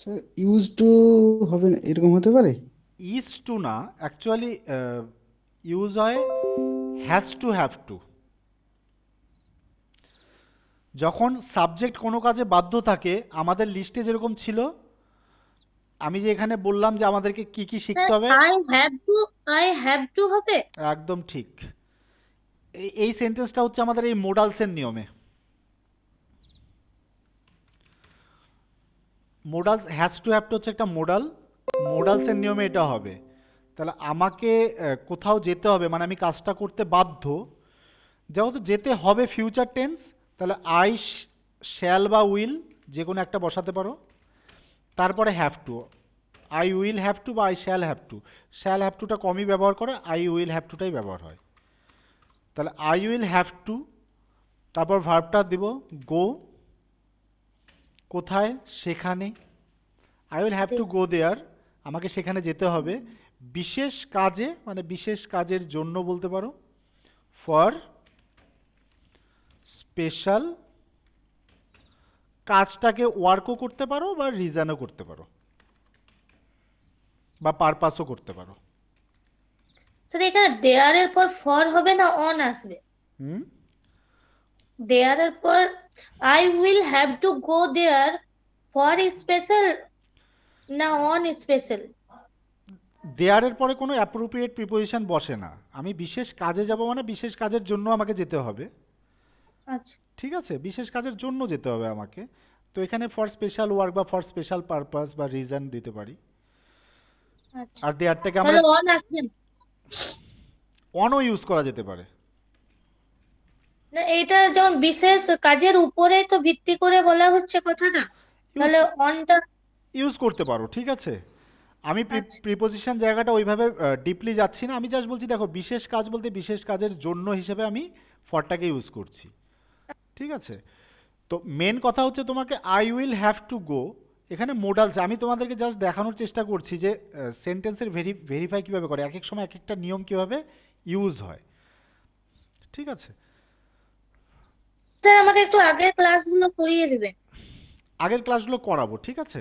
Sir use to হবে না এরকম হতে পারে? ইজ টু না অ্যাকচুয়ালি ইউজ হয় হ্যাজ টু হ্যাভ টু যখন সাবজেক্ট কোনো কাজে বাধ্য থাকে আমাদের লিস্টে যেরকম ছিল আমি যে এখানে বললাম যে আমাদেরকে কি কি শিখতে হবে। I have to I have to হবে? একদম ঠিক। এই এই সেন্টেন্সটা হচ্ছে আমাদের এই মোডালসের নিয়মে। Modals has to have to হচ্ছে একটা মোডাল মোডালসের নিয়মে এটা হবে। তাহলে আমাকে কোথাও যেতে হবে মানে আমি কাজটা করতে বাধ্য। যেহেতু যেতে হবে ফিউচার টেন্স তাহলে আই শ্যাল বা উইল যে কোনো একটা বসাতে পারো। তারপরে have to I will have to বা I shall have to shall have টুটা কমই ব্যবহার করে আই উইল হ্যাভ টুটাই ব্যবহার হয়। তাহলে আই উইল হ্যাভ টু তারপর ভার্বটা দিব গো কোথায়? সেখানে। I will have to go there আমাকে সেখানে যেতে হবে। বিশেষ কাজে মানে বিশেষ কাজের জন্য বলতে পারো। ফর স্পেশাল কাজটাকে ওয়ার্কও করতে পারো বা রিজানও করতে পারো। বা পারপাসও করতে পারো। স্যার এখানে দেয়ার এর পর ফর হবে না অন আসবে? হুম? পর I will have to go there for special না অন স্পেশাল দেয়ারের পরে কোনো অ্যাপ্রোপ্রিয়েট প্রিপোজিশন বসে না। আমি বিশেষ কাজে যাব মানে বিশেষ কাজের জন্য আমাকে যেতে হবে। আচ্ছা। ঠিক আছে? বিশেষ কাজের জন্য যেতে হবে আমাকে। তো এখানে ফর স্পেশাল ওয়ার্ক বা ফর স্পেশাল পারপাস বা রিজন দিতে পারি। আচ্ছা। আর দেয়ারটাকে আমরা অন আসবে। অনও ইউজ করা যেতে পারে। না এটা যেমন বিশেষ কাজের উপরে তো ভিত্তি করে বলা হচ্ছে কথাটা তাহলে অনটা ইউজ করতে পারো ঠিক আছে? আমি আচ্ছা। প্রিপোজিশন জায়গাটা ওইভাবে ডিপলি যাচ্ছি না আমি জাস্ট বলছি দেখো বিশেষ কাজ বলতে বিশেষ কাজের জন্য হিসেবে আমি ফরটাকে ইউজ করছি ঠিক আছে? তো মেন কথা হচ্ছে তোমাকে I will have to go এখানে মোডালস আমি তোমাদেরকে জাস্ট দেখানোর চেষ্টা করছি যে সেন্টেন্সের ভেরি ভেরিফাই কীভাবে করে এক এক সময় এক একটা নিয়ম কীভাবে ইউজ হয় ঠিক আছে? স্যার আমাকে একটু আগের ক্লাসগুলো করিয়ে দিবেন। আগের ক্লাসগুলো করাবো, ঠিক আছে।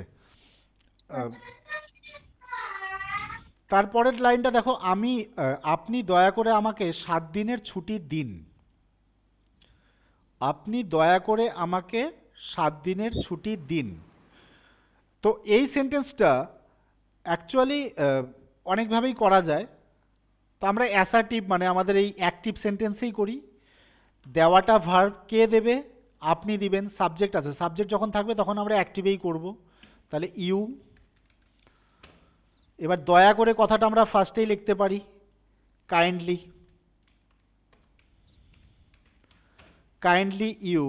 তারপরের লাইনটা দেখো, আমি আপনি দয়া করে আমাকে সাত দিনের ছুটি দিন। আপনি দয়া করে আমাকে সাত দিনের ছুটি দিন। তো এই সেন্টেন্সটা অ্যাকচুয়ালি অনেকভাবেই করা যায়। তো আমরা অ্যাসার্টিভ মানে আমাদের এই অ্যাক্টিভ সেন্টেন্সেই করি। দেওয়াটা ভার্ব কে দেবে? আপনি দিবেন সাবজেক্ট আছে। সাবজেক্ট যখন থাকবে, তখন আমরা অ্যাক্টিভেই করব। তাহলে ইউ এবার দয়া করে কথাটা আমরা ফার্স্টেই লিখতে পারি। কাইন্ডলি কাইন্ডলি ইউ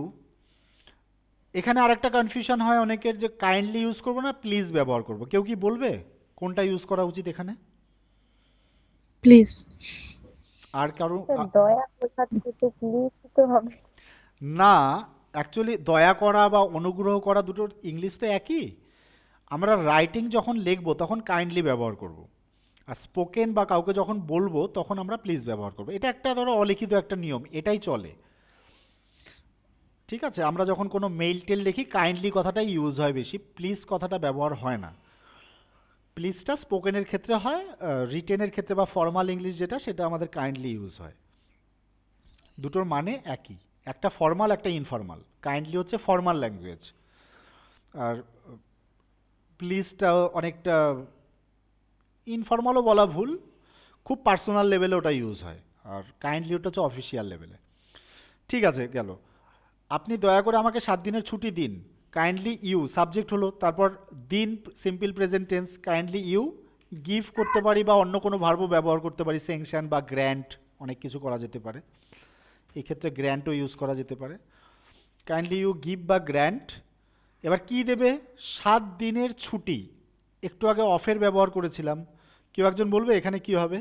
এখানে আরেকটা কনফিউশন হয় অনেকের যে কাইন্ডলি ইউজ করব না প্লিজ ব্যবহার করব। কেউ কি বলবে কোনটা ইউজ করা উচিত এখানে? প্লিজ আর কারও দয়া প্লিজ তো হবে। না অ্যাকচুয়ালি দয়া করা বা অনুগ্রহ করা দুটোর ইংলিশ তো একই। আমরা রাইটিং যখন লিখব তখন কাইন্ডলি ব্যবহার করব। আর স্পোকেন বা কাউকে যখন বলব তখন আমরা প্লিজ ব্যবহার করব। এটা একটা ধরো অলিখিত একটা নিয়ম এটাই চলে। ঠিক আছে? আমরা যখন কোনো মেইল টেল লিখি কাইন্ডলি কথাটাই ইউজ হয় বেশি। প্লিজ কথাটা ব্যবহার হয় না। প্লিজটা স্পোকেনের ক্ষেত্রে হয় রিটেনের ক্ষেত্রে বা ফর্মাল ইংলিশ যেটা, সেটা আমাদের কাইন্ডলি ইউজ হয়। দুটোর মানে একই। একটা ফর্মাল একটা ইনফর্মাল কাইন্ডলি হচ্ছে ফর্মাল ল্যাঙ্গুয়েজ আর প্লিজটা অনেকটা ইনফর্মালও বলা ভুল, খুব পার্সোনাল লেভেলে ওটা ইউজ হয়। আর কাইন্ডলি ওটা হচ্ছে অফিসিয়াল লেভেলে ঠিক আছে, গেল। আপনি দয়া করে আমাকে সাত দিনের ছুটি দিন। কাইন্ডলি ইউ সাবজেক্ট হলো, তারপর দিন simple present tense kindly you give করতে পারি বা অন্য কোনো ভার্বও ব্যবহার করতে পারি স্যাংশন বা গ্র্যান্ট অনেক কিছু করা যেতে পারে। এই ক্ষেত্রে গ্র্যান্টও ইউজ করা যেতে পারে। কাইন্ডলি ইউ গিভ বা গ্র্যান্ট এবার কি দেবে? সাত দিনের ছুটি। একটু আগে অফের ব্যবহার করেছিলাম। কেউ একজন বলবে, এখানে কি হবে?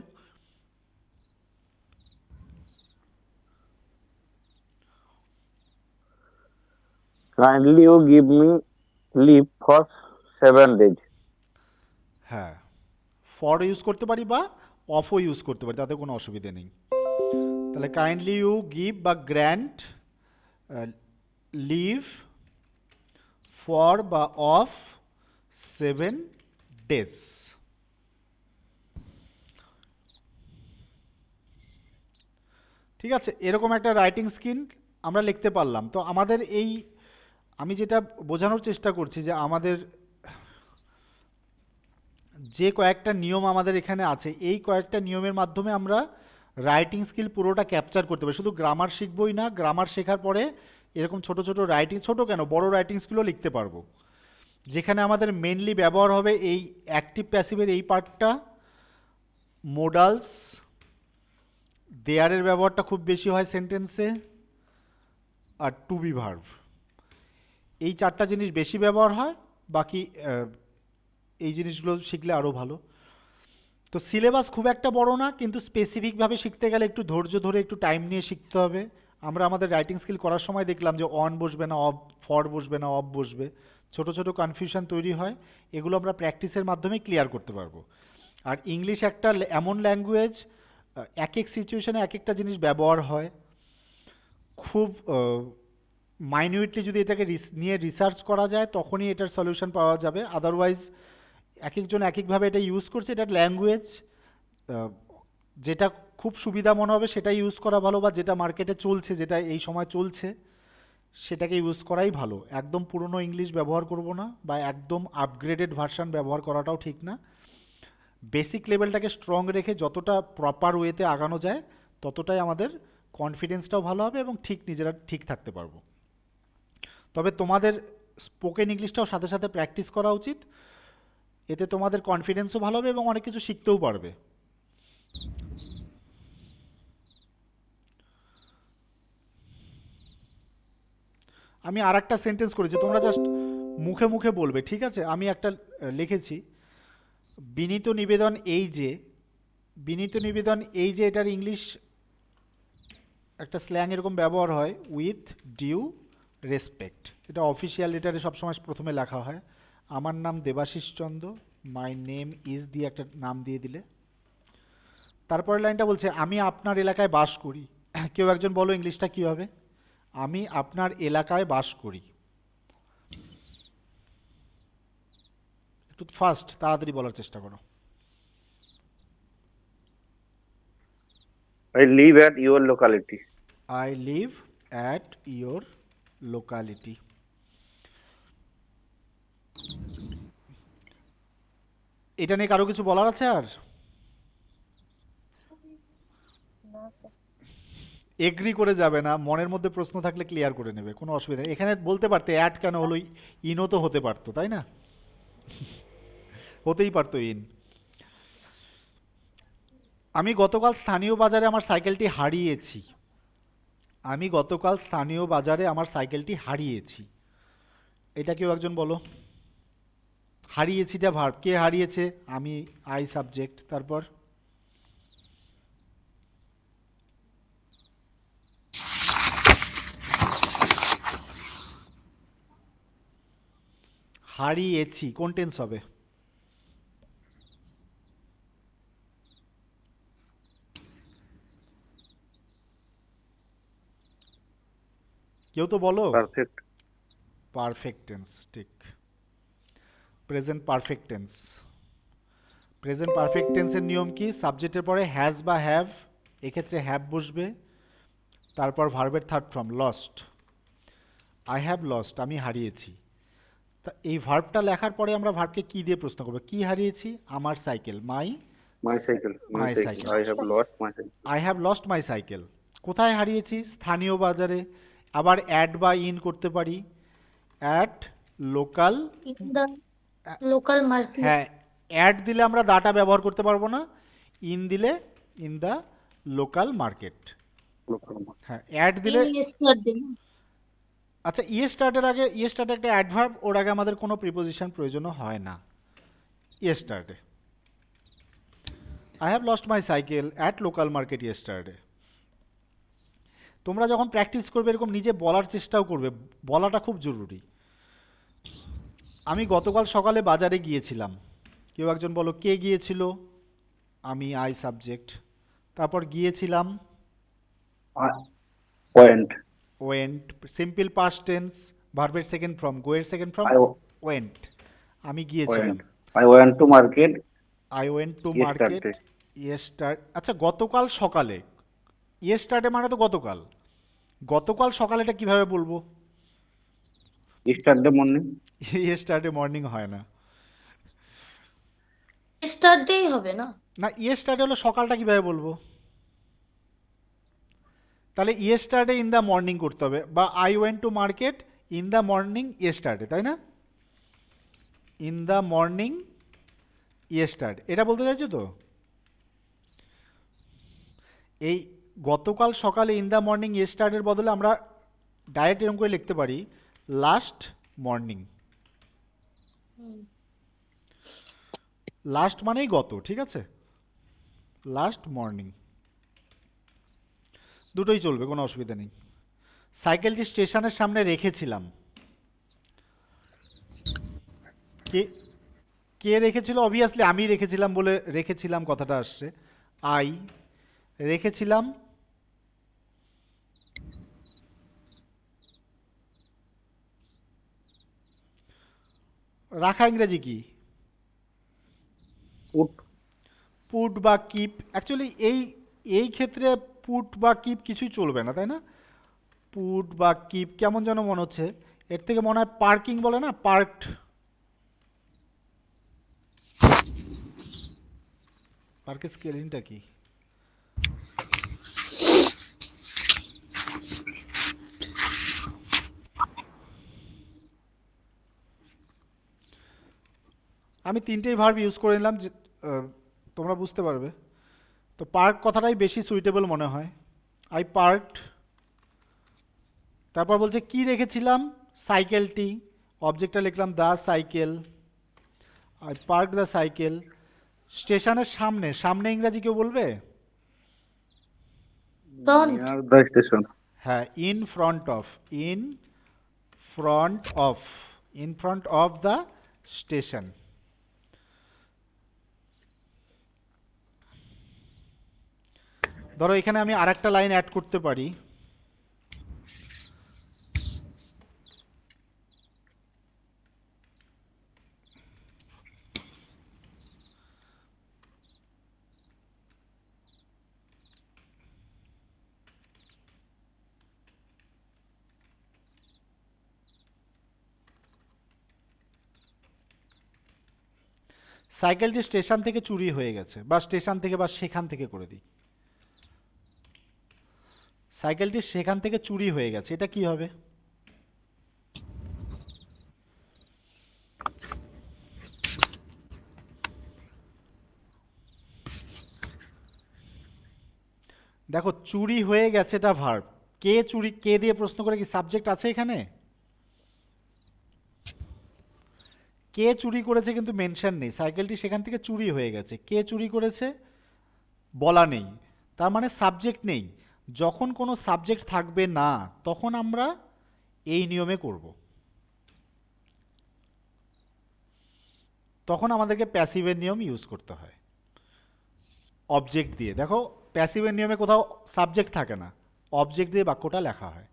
Kindly you give me leave for seven days. হ্যাঁ। ফর ইউজ করতে পারি বা অফও ইউজ করতে পারি, তাতে কোনো অসুবিধে নেই। তাহলে কাইন্ডলি ইউ গিভ বা গ্র্যান্ট লিভ ফর বা অফ সেভেন ডেজ ঠিক আছে, এরকম একটা রাইটিং স্কিন আমরা লিখতে পারলাম। তো আমাদের এই আমি যেটা বোঝানোর চেষ্টা করছি যে আমাদের যে কয়েকটা নিয়ম আমাদের এখানে আছে, এই কয়েকটা নিয়মের মাধ্যমে আমরা রাইটিং স্কিল পুরোটা ক্যাপচার করতে পারি। শুধু গ্রামার শিখবই না গ্রামার শেখার পরে এরকম ছোট ছোট রাইটিং ছোট কেন? বড় রাইটিং স্কিলও লিখতে পারব। যেখানে আমাদের মেনলি ব্যবহার হবে এই অ্যাক্টিভ প্যাসিভের এই পার্টটা মোডালস দেয়ারের ব্যবহারটা খুব বেশি হয় সেন্টেন্সে আর টু বি ভার্ভ এই চারটা জিনিস বেশি ব্যবহার হয়, বাকি এই জিনিসগুলো শিখলে আরও ভালো। তো সিলেবাস খুব একটা বড় না, কিন্তু স্পেসিফিকভাবে শিখতে গেলে একটু ধৈর্য ধরে একটু টাইম নিয়ে শিখতে হবে। আমরা আমাদের রাইটিং স্কিল করার সময় দেখলাম যে অন বসবে না অফ ফর বসবে না অফ বসবে। ছোট ছোট কনফিউশন তৈরি হয়, এগুলো আমরা প্র্যাকটিসের মাধ্যমে ক্লিয়ার করতে পারব। আর ইংলিশ একটা এমন ল্যাঙ্গুয়েজ এক এক সিচুয়েশানে এক একটা জিনিস ব্যবহার হয়। খুব মাইনিউটলি যদি এটাকে নিয়ে রিসার্চ করা যায়, তখনই এটার সলিউশন পাওয়া যাবে। আদারওয়াইজ এক একজন এক একভাবে এটা ইউজ করছে এটা ল্যাঙ্গুয়েজ যেটা খুব সুবিধা মনে হবে সেটা ইউজ করা ভালো বা যেটা মার্কেটে চলছে, যেটা এই সময় চলছে, সেটাকে ইউজ করাই ভালো। একদম পুরনো ইংলিশ ব্যবহার করব না বা একদম আপগ্রেডেড ভার্সান ব্যবহার করাটাও ঠিক না। বেসিক লেভেলটাকে স্ট্রং রেখে যতটা প্রপার ওয়েতে আগানো যায়, ততটাই আমাদের কনফিডেন্সটাও ভালো হবে এবং ঠিক নিজেরা ঠিক থাকতে পারব। তবে তোমাদের স্পোকেন ইংলিশটাও সাথে সাথে প্র্যাকটিস করা উচিত। এতে তোমাদের কনফিডেন্সও ভালো হবে এবং অনেক কিছু শিখতেও পারবে। আমি আর একটা সেন্টেন্স করেছি, তোমরা জাস্ট মুখে মুখে বলবে, ঠিক আছে? আমি একটা লিখেছি, বিনীত নিবেদন এই যে, বিনীত নিবেদন এই যে এটার ইংলিশ একটা স্ল্যাং এরকম ব্যবহার হয় উইথ ডিউ রেসপেক্ট এটা অফিসিয়াল লেটারে সবসময় প্রথমে লেখা হয়। আমার নাম Debashis Chandra my name is দিয়ে একটা নাম দিয়ে দিলে। তারপরের লাইনটা বলছে আমি আপনার এলাকায় বাস করি। কেউ একজন বলো ইংলিশটা কী হবে? আমি আপনার এলাকায় বাস করি। একটু ফাস্ট তাড়াতাড়ি বলার চেষ্টা করো। I live at your locality. I live at your locality এটা নিয়ে কারও কিছু বলার আছে আর? এগ্রি করে যাবে না, মনের মধ্যে প্রশ্ন থাকলে ক্লিয়ার করে নেবে, কোনো অসুবিধা নেই। এখানে বলতে পারতে অ্যাড কেন হলো ইনও তো হতে পারতো, তাই না? হতেই পারতো ইন আমি গতকাল স্থানীয় বাজারে আমার সাইকেলটি হারিয়েছি। আমি গতকাল স্থানীয় বাজারে আমার সাইকেলটি হারিয়েছি। এটা কেউ একজন বলো। হারিয়েছিটা ভার্ব কে হারিয়েছে? আমি আই সাবজেক্ট তারপর? হারিয়েছি, কোন টেন্স হবে? কেউ তো বলো। Perfect. পারফেক্ট টেন্স ঠিক। Present perfect tense present perfect টেন্সের নিয়ম কি? সাবজেক্টের পরে হ্যাজ বা হ্যাভ এক্ষেত্রে হ্যাভ বসবে। তারপর ভার্বের third form lost I have lost আমি হারিয়েছি। তা এই ভার্বটা লেখার পরে আমরা ভার্বকে কি দিয়ে প্রশ্ন করব? কি হারিয়েছি? আমার cycle my have lost I have lost my cycle কোথায় হারিয়েছি? স্থানীয় বাজারে। আবার অ্যাড বা ইন করতে পারি। At local local market. হ্যাঁ অ্যাড দিলে আমরা ডাটা ব্যবহার করতে পারব না। ইন দিলে ইন দ্য লোকাল মার্কেট হ্যাঁ অ্যাড দিলে আচ্ছা ইয়ে স্টার্টের আগে ইয়ে স্টার্টে একটা অ্যাডভার্ব ওর আগে আমাদের কোনো প্রিপোজিশন প্রয়োজনও হয় না। ইয়ে স্টার্টে I have lost my cycle at local market yesterday তোমরা যখন প্র্যাকটিস করবে এরকম নিজে বলার চেষ্টাও করবে। বলাটা খুব জরুরি। আমি গতকাল সকালে বাজারে গিয়েছিলাম। কেউ একজন বলো কে গিয়েছিল? আমি আই সাবজেক্ট। তারপর গিয়েছিলাম went. Went. Simple past tense ভার্বের সেকেন্ড ফর্ম গোয়ের সেকেন্ড ফর্ম ওয়েন্ট। আমি গিয়েছিলাম। I I to market I went to market. Yester আচ্ছা গতকাল সকালে। ইয়েস্টারডে মানে তো গতকাল। গতকাল সকালে এটা কীভাবে বলব? Yesterday morning. ইয়েস্টারডে মর্নিং হয় না। Yesterday হবে না? না ইয়েস্টারডে হলো সকালটা কীভাবে বলব? তাহলে ইয়েস্টারডে ইন দ্য মর্নিং করতে হবে বা I went to market in the morning yesterday তাই না? ইন দ্য মর্নিং ইয়েস্টারডে এটা বলতে চাইছো তো? এই গতকাল সকালে ইন দ্য মর্নিং ইয়েস্টারডের বদলে আমরা ডাইরেক্ট এরকম করে লিখতে পারি লাস্ট মর্নিং লাস্ট মানেই গত, ঠিক আছে? লাস্ট মর্নিং দুটোই চলবে, কোনো অসুবিধা নেই। সাইকেলটি স্টেশনের সামনে রেখেছিলাম। কে কে রেখেছিল? অবভিয়াসলি আমি রেখেছিলাম বলে রেখেছিলাম, কথাটা আসছে। আই রেখেছিলাম রাখা ইংরেজি কি? Put. পুট বা কিপ অ্যাকচুয়ালি এই এই ক্ষেত্রে পুট বা কিপ কিছুই চলবে না তাই না? পুট বা কিপ কেমন যেন মনে হচ্ছে? এর থেকে মনে হয় পার্কিং বলে না? পার্কড পার্কের স্কেলিংটা কি? আমি তিনটেই ভার্ব ইউজ করে নিলাম যে তোমরা বুঝতে পারবে। তো পার্ক কথাটাই বেশি সুইটেবল মনে হয়। আই পার্কড তারপর বলছে কি রেখেছিলাম? সাইকেলটি অবজেক্টটা লিখলাম the cycle I park the cycle স্টেশনের সামনে। সামনে ইংরাজি কেউ বলবে? হ্যাঁ in front of in front of in front of the station ধরো, এখানে আমি আরেকটা লাইন অ্যাড করতে পারি। সাইকেলটি স্টেশন থেকে চুরি হয়ে গেছে, বা স্টেশন থেকে বা সেখান থেকে করে দিই। সাইকেলটি সেখান থেকে চুরি হয়ে গেছে। এটা কি হবে? দেখো, চুরি হয়ে গেছে এটা ভার্ব কে চুরি, কে দিয়ে প্রশ্ন করে কি সাবজেক্ট আছে এখানে? কে চুরি করেছে কিন্তু মেনশন নেই। সাইকেলটি সেখান থেকে চুরি হয়ে গেছে। কে চুরি করেছে? বলা নেই। তার মানে সাবজেক্ট নেই। যখন কোনো সাবজেক্ট থাকবে না, তখন আমরা এই নিয়মে করব। তখন আমাদেরকে প্যাসিভের নিয়ম ইউজ করতে হয়। অবজেক্ট দিয়ে। দেখো প্যাসিভের নিয়মে কোথাও সাবজেক্ট থাকে না। অবজেক্ট দিয়ে বাক্যটা লেখা হয়।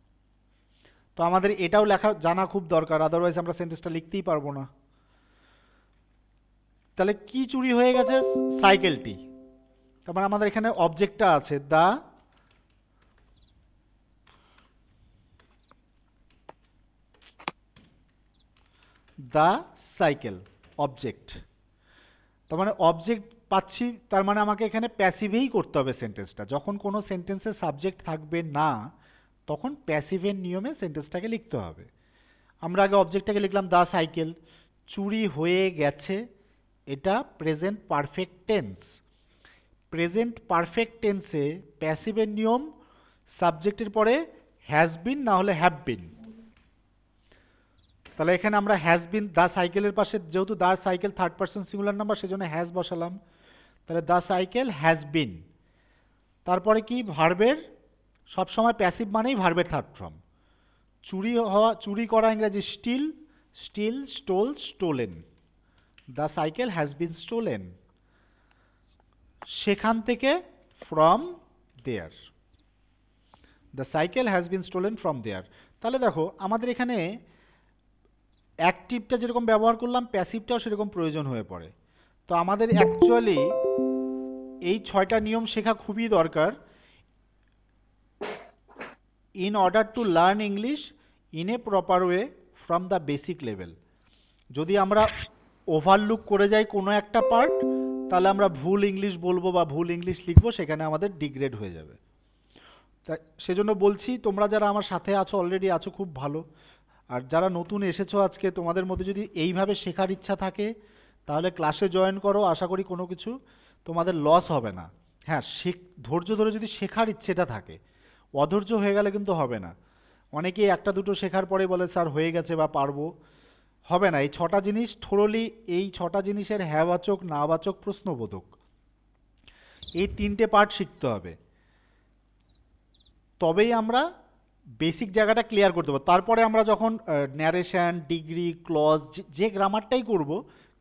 তো আমাদের এটাও লেখা, জানা খুব দরকার আদারওয়াইজ আমরা সেন্টেন্সটা লিখতেই পারব না। তাহলে কি চুরি হয়ে গেছে? সাইকেলটি তারপর আমাদের এখানে অবজেক্টটা আছে দা দ্য সাইকেল, অবজেক্ট। তার মানে অবজেক্ট পাচ্ছি, তার মানে আমাকে এখানে প্যাসিভেই করতে হবে সেন্টেন্সটা। যখন কোনো সেন্টেন্সে সাবজেক্ট থাকবে না, তখন প্যাসিভের নিয়মে সেন্টেন্সটাকে লিখতে হবে। আমরা আগে অবজেক্টটাকে লিখলাম দ্য সাইকেল, চুরি হয়ে গেছে, এটা present perfect tense. Present perfect টেন্সে প্যাসিভের নিয়ম, সাবজেক্টের পরে হ্যাজ বিন না হলে হ্যাভ বিন তাহলে এখানে আমরা হ্যাজ বিন দ্য সাইকেলের পাশে যেহেতু the cycle third person singular number সেজন্য হ্যাজ বসালাম। তাহলে দ্য সাইকেল হ্যাজ বিন তারপরে কি? ভার্বের সবসময় প্যাসিভ মানেই ভার্বের থার্ড ফর্ম চুরি হওয়া, চুরি করা ইংরাজি steal steal stole stolen the cycle has been stolen সেখান থেকে from there the cycle has been stolen from there তাহলে দেখো, আমাদের এখানে অ্যাক্টিভটা যেরকম ব্যবহার করলাম প্যাসিভটাও সেরকম প্রয়োজন হয়ে পড়ে। তো আমাদের অ্যাকচুয়ালি এই ছয়টা নিয়ম শেখা খুবই দরকার। In order to learn English in a proper way from the basic level যদি আমরা ওভারলুক করে যাই কোনো একটা পার্ট তাহলে আমরা ভুল ইংলিশ বলব বা ভুল ইংলিশ লিখব, সেখানে আমাদের ডিগ্রেড হয়ে যাবে। তাই সেজন্য বলছি, তোমরা যারা আমার সাথে আছো অলরেডি আছো, খুব ভালো। আর যারা নতুন এসেছ আজকে, তোমাদের মধ্যে যদি এইভাবে শেখার ইচ্ছা থাকে, তাহলে ক্লাসে জয়েন করো, আশা করি কোনো কিছু তোমাদের লস হবে না। হ্যাঁ শেখ, ধৈর্য ধরে যদি শেখার ইচ্ছেটা থাকে, অধৈর্য হয়ে গেলে কিন্তু হবে না। অনেকেই একটা দুটো শেখার পরে বলে, স্যার, হয়ে গেছে বা পারব। হবে না। এই ছটা জিনিস থোরলি এই ছটা জিনিসের হ্যাঁবাচক, নাবাচক, প্রশ্নবোধক। এই তিনটে পার্ট শিখতে হবে। তবেই আমরা বেসিক জায়গাটা ক্লিয়ার করতে পারব তারপরে আমরা যখন ন্যারেশন ডিগ্রি ক্লজ যে গ্রামারটাই করব,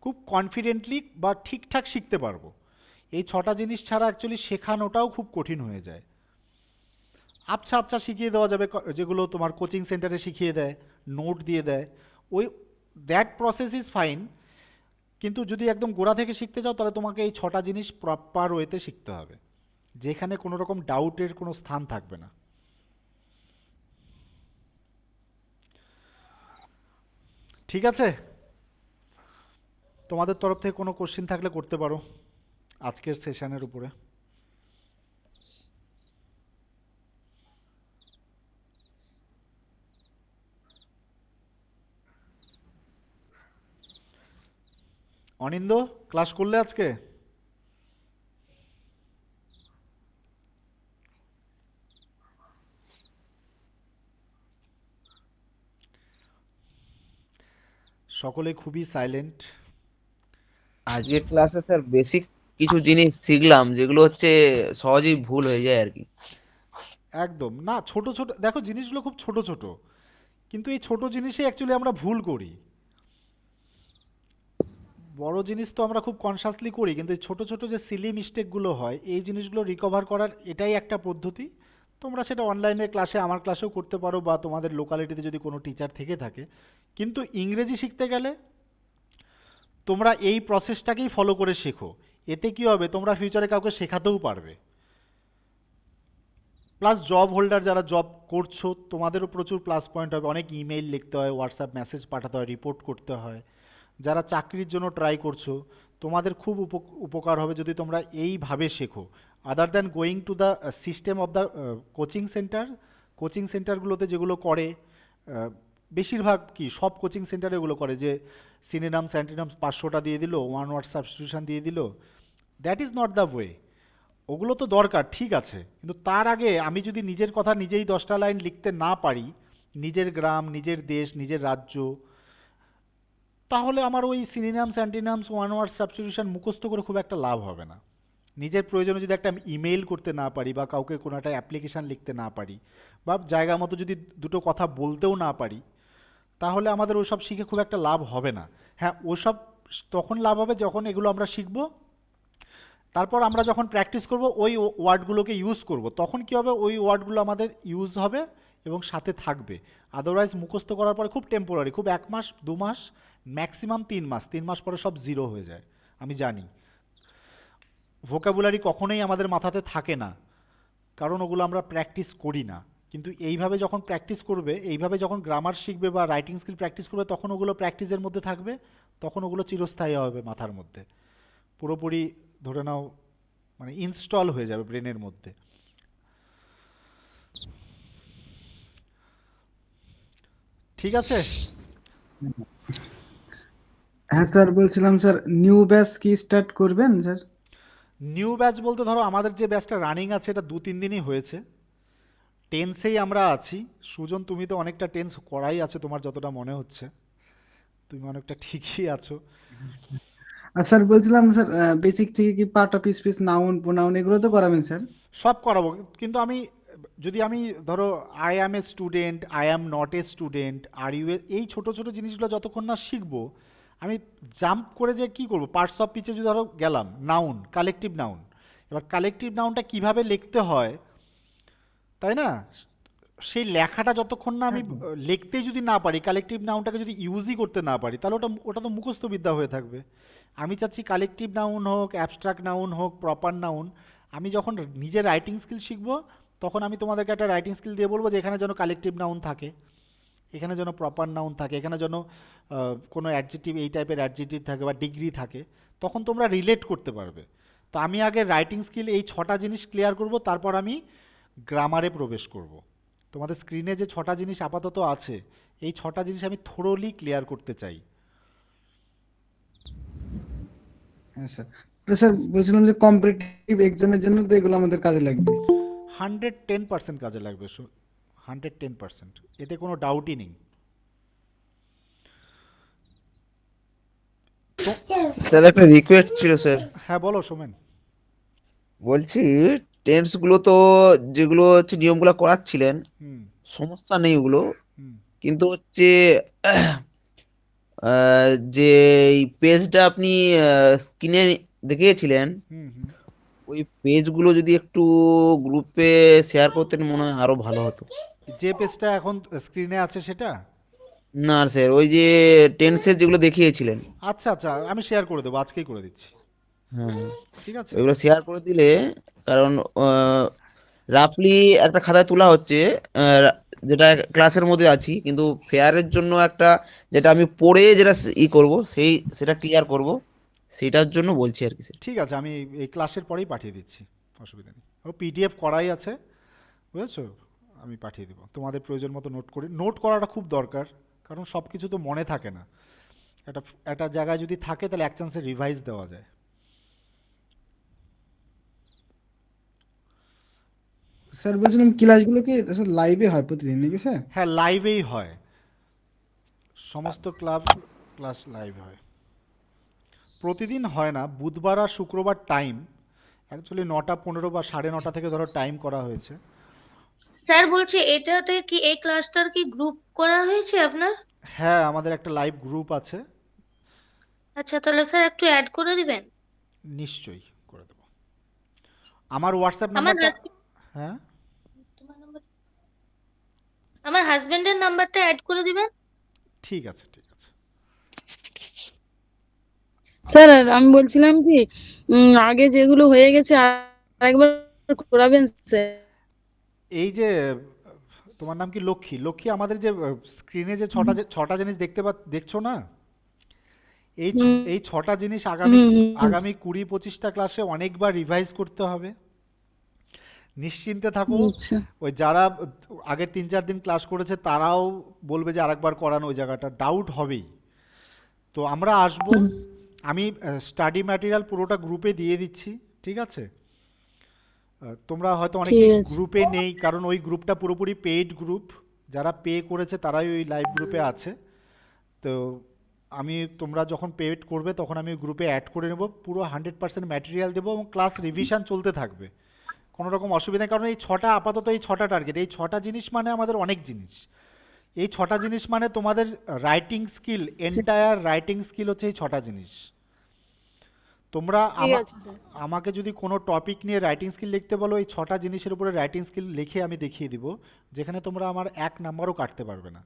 খুব কনফিডেন্টলি বা ঠিকঠাক শিখতে পারব। এই ছটা জিনিস ছাড়া অ্যাকচুয়ালি শেখানোটাও খুব কঠিন হয়ে যায়। আবছা আবছা শিখিয়ে দেওয়া যাবে যেগুলো তোমার কোচিং সেন্টারে শিখিয়ে দেয় নোট দিয়ে দেয়। ওই দ্যাট প্রসেস ইজ ফাইন কিন্তু যদি একদম গোড়া থেকে শিখতে চাও, তাহলে তোমাকে এই ছটা জিনিস প্রপার ওয়েতে শিখতে হবে। যেখানে কোনো রকম ডাউটের কোনো স্থান থাকবে না। ঠিক আছে? তোমাদের তরফ থেকে কোনো কোশ্চিন থাকলে করতে পারো, আজকের সেশনের উপরে। অনিন্দ ক্লাস করলে আজকে? সকলে খুবই সাইলেন্ট আজকের ক্লাসে স্যার বেসিক কিছু জিনিস শিখলাম যেগুলো হচ্ছে সহজেই ভুল হয়ে যায় আর কি। একদম। না ছোট ছোট দেখো জিনিসগুলো খুব ছোট ছোট কিন্তু এই ছোট জিনিসে অ্যাকচুয়ালি আমরা ভুল করি। বড় জিনিস তো আমরা খুব কনসাসলি করি কিন্তু ছোট ছোট যে সিলি মিস্টেকগুলো হয় এই জিনিসগুলো রিকভার করার এটাই একটা পদ্ধতি। তোমরা সেটা অনলাইনে ক্লাসে আমার ক্লাসেও করতে পারো বা তোমাদের লোকালিটিতে যদি কোনো টিচার থেকে থাকে। কিন্তু ইংরেজি শিখতে গেলে তোমরা এই প্রসেসটাকেই ফলো করে শেখো। এতে কি হবে? তোমরা ফিউচারে কাউকে শেখাতেও পারবে। প্লাস জব হোল্ডার যারা জব করছ, তোমাদেরও প্রচুর প্লাস পয়েন্ট হবে। অনেক ইমেইল লিখতে হয় হোয়াটসঅ্যাপ মেসেজ পাঠাতে হয় রিপোর্ট করতে হয়। যারা চাকরির জন্য ট্রাই করছ, তোমাদের খুব উপ- উপকার হবে যদি তোমরা এইভাবে শেখো। Other than going to the system of the coaching centre coaching সেন্টারগুলোতে যেগুলো করে বেশিরভাগ কি, সব কোচিং সেন্টারে এগুলো করে যে সিনেনাম স্যান্টিনাম পাঁচশোটা দিয়ে দিল ওয়ান ওয়ার্ড সাবস্টিটিউশন দিয়ে দিল that is not the way ওগুলো তো দরকার, ঠিক আছে, কিন্তু তার আগে আমি যদি নিজের কথা নিজেই দশটা লাইন লিখতে না পারি, নিজের গ্রাম, নিজের দেশ, নিজের রাজ্য, তাহলে আমার ওই synonyms antonyms one word substitution মুখস্থ করে খুব একটা লাভ হবে না। নিজের প্রয়োজনে যদি একটা ইমেইল করতে না পারি বা কাউকে কোনো একটা অ্যাপ্লিকেশান লিখতে না পারি বা জায়গা মতো যদি দুটো কথা বলতেও না পারি, তাহলে আমাদের ওসব শিখে খুব একটা লাভ হবে না। হ্যাঁ ওসব তখন লাভ হবে যখন এগুলো আমরা শিখব। তারপর আমরা যখন প্র্যাকটিস করব, ওই ওয়ার্ডগুলোকে ইউজ করব। তখন কি হবে? ওই ওয়ার্ডগুলো আমাদের ইউজ হবে এবং সাথে থাকবে। আদারওয়াইজ মুখস্থ করার পরে খুব টেম্পোরারি খুব এক মাস, দু মাস ম্যাক্সিমাম তিন মাস। তিন মাস পরে সব জিরো হয়ে যায়। আমি জানি। ভোকাবুলারি কখনোই আমাদের মাথাতে থাকে না, কারণ ওগুলো আমরা প্র্যাকটিস করি না। কিন্তু এইভাবে যখন প্র্যাকটিস করবে, এইভাবে যখন গ্রামার শিখবে বা রাইটিং স্কিল প্র্যাকটিস করবে, তখন ওগুলো প্র্যাকটিসের মধ্যে থাকবে, তখন ওগুলো চিরস্থায়ী হবে মাথার মধ্যে। পুরোপুরি ধরে নাও মানে ইনস্টল হয়ে যাবে ব্রেনের মধ্যে। ঠিক আছে? হ্যাঁ স্যার, বলছিলাম, স্যার নিউ ব্যাচ কি স্টার্ট করবেন, স্যার? নিউ ব্যাচ বলতে ধরো আমাদের যে ব্যাচটা রানিং আছে এটা দু তিন দিনই হয়েছে। টেন্সেই আমরা আছি। সুজন তুমি তো অনেকটা টেন্স করাই আছে তোমার যতটা মনে হচ্ছে। তুমি অনেকটা ঠিকই আছো। আর স্যার বলছিলাম স্যার বেসিক থেকে কি part of speech noun pronoun এগুলো তো করাবেন স্যার? সব করাবো। কিন্তু আমি যদি আমি ধরো I am a student I am not a student are you এই ছোট ছোট জিনিসগুলো যতক্ষণ না শিখব আমি জাম্প করে যে কি করব? পার্টস অফ পিচে যদি ধরো গেলাম নাউন কালেকটিভ নাউন এবার কালেকটিভ নাউনটা কীভাবে লিখতে হয়? তাই না? সেই লেখাটা যতক্ষণ না আমি আহ, লিখতেই যদি না পারি কালেকটিভ নাউনটাকে যদি ইউজই করতে না পারি তাহলে ওটা ওটা তো মুখস্থ বিদ্যা হয়ে থাকবে। আমি চাচ্ছি কালেকটিভ নাউন হোক অ্যাবস্ট্রাক্ট নাউন হোক প্রপার নাউন আমি যখন নিজের রাইটিং স্কিল শিখব তখন আমি তোমাদেরকে একটা রাইটিং স্কিল দিয়ে বলব যে এখানে যেন কালেকটিভ নাউন থাকে। এখানে যেন প্রপার নাউন থাকে এখানে যেন কোনো অ্যাডজেটিভ এই টাইপের অ্যাডজেটিভ থাকে বা ডিগ্রি থাকে তখন তোমরা রিলেট করতে পারবে। তো আমি আগে রাইটিং স্কিল এই ছটা জিনিস ক্লিয়ার করব তারপর আমি গ্রামারে প্রবেশ করব। তোমাদের স্ক্রিনে যে ছটা জিনিস আপাতত আছে এই ছটা জিনিস আমি থোরোলি ক্লিয়ার করতে চাই। হ্যাঁ স্যার তো স্যার বলছিলাম যে কম্পিটিটিভ এক্সামের জন্য তো এগুলো আমাদের কাজে লাগবে। হান্ড্রেড টেন পার্সেন্ট কাজে লাগবে। Hundred ten percent. এতে কোনো ডাউটই নেই। স্যার একটা রিকোয়েস্ট ছিল স্যার। হ্যাঁ বলো সোমেন। বলছি টেন্সগুলো তো যেগুলো হচ্ছে নিয়মগুলো করাচ্ছিলেন সমস্যা নেই ওগুলো। কিন্তু হচ্ছে যে পেজটা আপনি স্ক্রিনে দেখিয়েছিলেন ওই পেজগুলো যদি একটু গ্রুপে শেয়ার করতেন মনে হয় আরও ভালো হতো। যে পেজটা এখন স্ক্রিনে আছে সেটা? না স্যার ওই যে টেন্সের যেগুলো দেখিয়েছিলেন। আচ্ছা আচ্ছা আমি শেয়ার করে দেবো আজকেই করে দিচ্ছি। হ্যাঁ। ঠিক আছে। ওইগুলো শেয়ার করে দিলে কারণ রাফলি একটা খাতায় তোলা হচ্ছে যেটা ক্লাসের মধ্যে আছি কিন্তু ফেয়ারের জন্য একটা যেটা আমি পড়ে যেটা ই করব সেই সেটা ক্লিয়ার করব সেটার জন্য বলছি আর কি ঠিক আছে আমি এই ক্লাসের পরেই পাঠিয়ে দিচ্ছি অসুবিধা নেই। ও পিডিএফ করাই আছে বুঝেছ? আমি পাঠিয়ে দেবো। তোমাদের প্রয়োজন মতো নোট করে নোট করাটা খুব দরকার কারণ সব কিছু তো মনে থাকে না। একটা একটা জায়গায় যদি থাকে তাহলে এক চান্সে রিভাইজ দেওয়া যায়। স্যার বলছিলাম ক্লাসগুলো কি লাইভে হয় প্রতিদিন নাকি স্যার? হ্যাঁ লাইভেই হয়। সমস্ত ক্লাব ক্লাস লাইভ হয়। প্রতিদিন হয় না বুধবার আর শুক্রবার টাইম অ্যাকচুয়ালি নটা পনেরো বা সাড়ে নটা থেকে ধরো টাইম করা হয়েছে। স্যার বলছি এটাতে কি এই ক্লাসটার কি গ্রুপ করা হয়েছে আপনার? হ্যাঁ আমাদের একটা লাইভ গ্রুপ আছে। আচ্ছা তাহলে স্যার একটু অ্যাড করে দিবেন? নিশ্চয়ই করে দেবো। আমার হোয়াটসঅ্যাপ আমার নাম্বারটা হ্যাঁ? আমার হাজবেন্ডের নাম্বারটা অ্যাড করে দিবেন? ঠিক আছে ঠিক আছে। স্যার আমি বলছিলাম কি উম, আগে যেগুলো হয়ে গেছে আরেকবার করাবেন স্যার। এই যে তোমার নাম কি লক্ষ্মী? লক্ষ্মী আমাদের যে স্ক্রিনে যে ছটা ছটা জিনিস দেখতে পা দেখছ না? এই এই ছটা জিনিস আগামী। আগামী কুড়ি পঁচিশটা ক্লাসে অনেকবার রিভাইজ করতে হবে। নিশ্চিন্তে থাকো। আচ্ছা। ওই যারা আগের তিন চার দিন ক্লাস করেছে তারাও বলবে যে আরেকবার করানো ওই জায়গাটা। ডাউট হবেই। তো আমরা আসব। আমি স্টাডি ম্যাটেরিয়াল পুরোটা গ্রুপে দিয়ে দিচ্ছি ঠিক আছে? তোমরা হয়তো অনেক গ্রুপে নেই কারণ ওই গ্রুপটা পুরোপুরি পেইড গ্রুপ যারা পে করেছে তারাই ওই লাইভ গ্রুপে আছে। তো আমি তোমরা যখন পেড করবে তখন আমি গ্রুপে অ্যাড করে নেব পুরো হান্ড্রেড পার্সেন্ট ম্যাটেরিয়াল দেবো এবং ক্লাস রিভিশন চলতে থাকবে। কোনো রকম অসুবিধা নেই কারণ এই ছটা আপাতত এই ছটা টার্গেট এই ছটা জিনিস মানে আমাদের অনেক জিনিস। এই ছটা জিনিস মানে তোমাদের writing skill entire writing skill হচ্ছে এই ছটা জিনিস। তোমরা আমাকে যদি কোনো টপিক নিয়ে রাইটিং স্কিল লিখতে বলো এই ছটা জিনিসের উপরে রাইটিং স্কিল লিখে আমি দেখিয়ে দিব যেখানে তোমরা আমার এক নাম্বারও কাটতে পারবে না।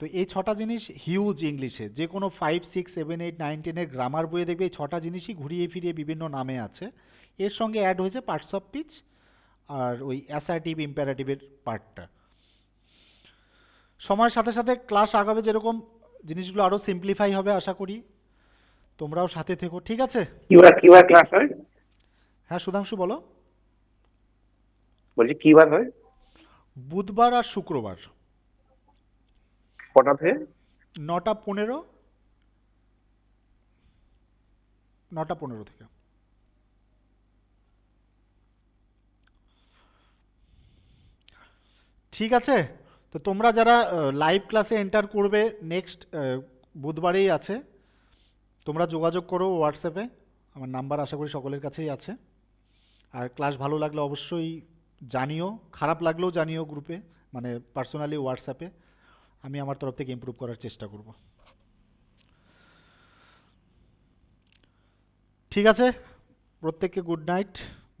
তো এই ছটা জিনিস হিউজ ইংলিশে যে কোনো five six seven eight nine টেনের গ্রামার বইয়ে দেখবে এই ছটা জিনিসই ঘুরিয়ে ফিরিয়ে বিভিন্ন নামে আছে। এর সঙ্গে অ্যাড হয়েছে পার্টস অফ পিচ আর ওই অ্যাসার্টিভ ইম্পারেটিভের পার্টটা সময়ের সাথে সাথে ক্লাস আগাবে যেরকম জিনিসগুলো আরও সিম্পলিফাই হবে আশা করি। তোমরাও সাথে থেকো ঠিক আছে? কিবার কিবার ক্লাস হয়? হ্যাঁ সুধাংশু বলো। বলছি কিবার হয়? বুধবার আর শুক্রবার। কটা থেকে? নটা পনেরো। নটা পনেরো থেকে। ঠিক আছে? তো তোমরা যারা লাইভ ক্লাসে এন্টার করবে নেক্সট বুধবারেই আছে। তোমরা যোগাযোগ করো হোয়াটসঅ্যাপে আমার নাম্বার আশা করি সকলের কাছেই আছে। আর ক্লাস ভালো লাগলে অবশ্যই জানিও, খারাপ লাগলেও জানিও গ্রুপে মানে পার্সোনালি হোয়াটসঅ্যাপে আমি আমার তরফ থেকে ইমপ্রুভ করার চেষ্টা করব। ঠিক আছে, প্রত্যেককে গুড নাইট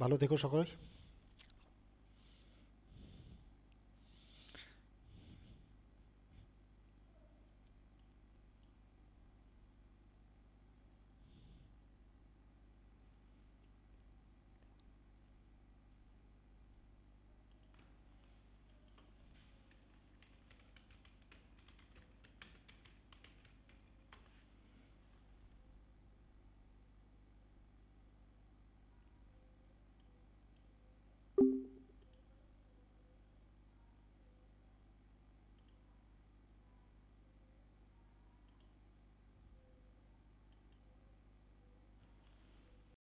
ভালো থেকো সকলে।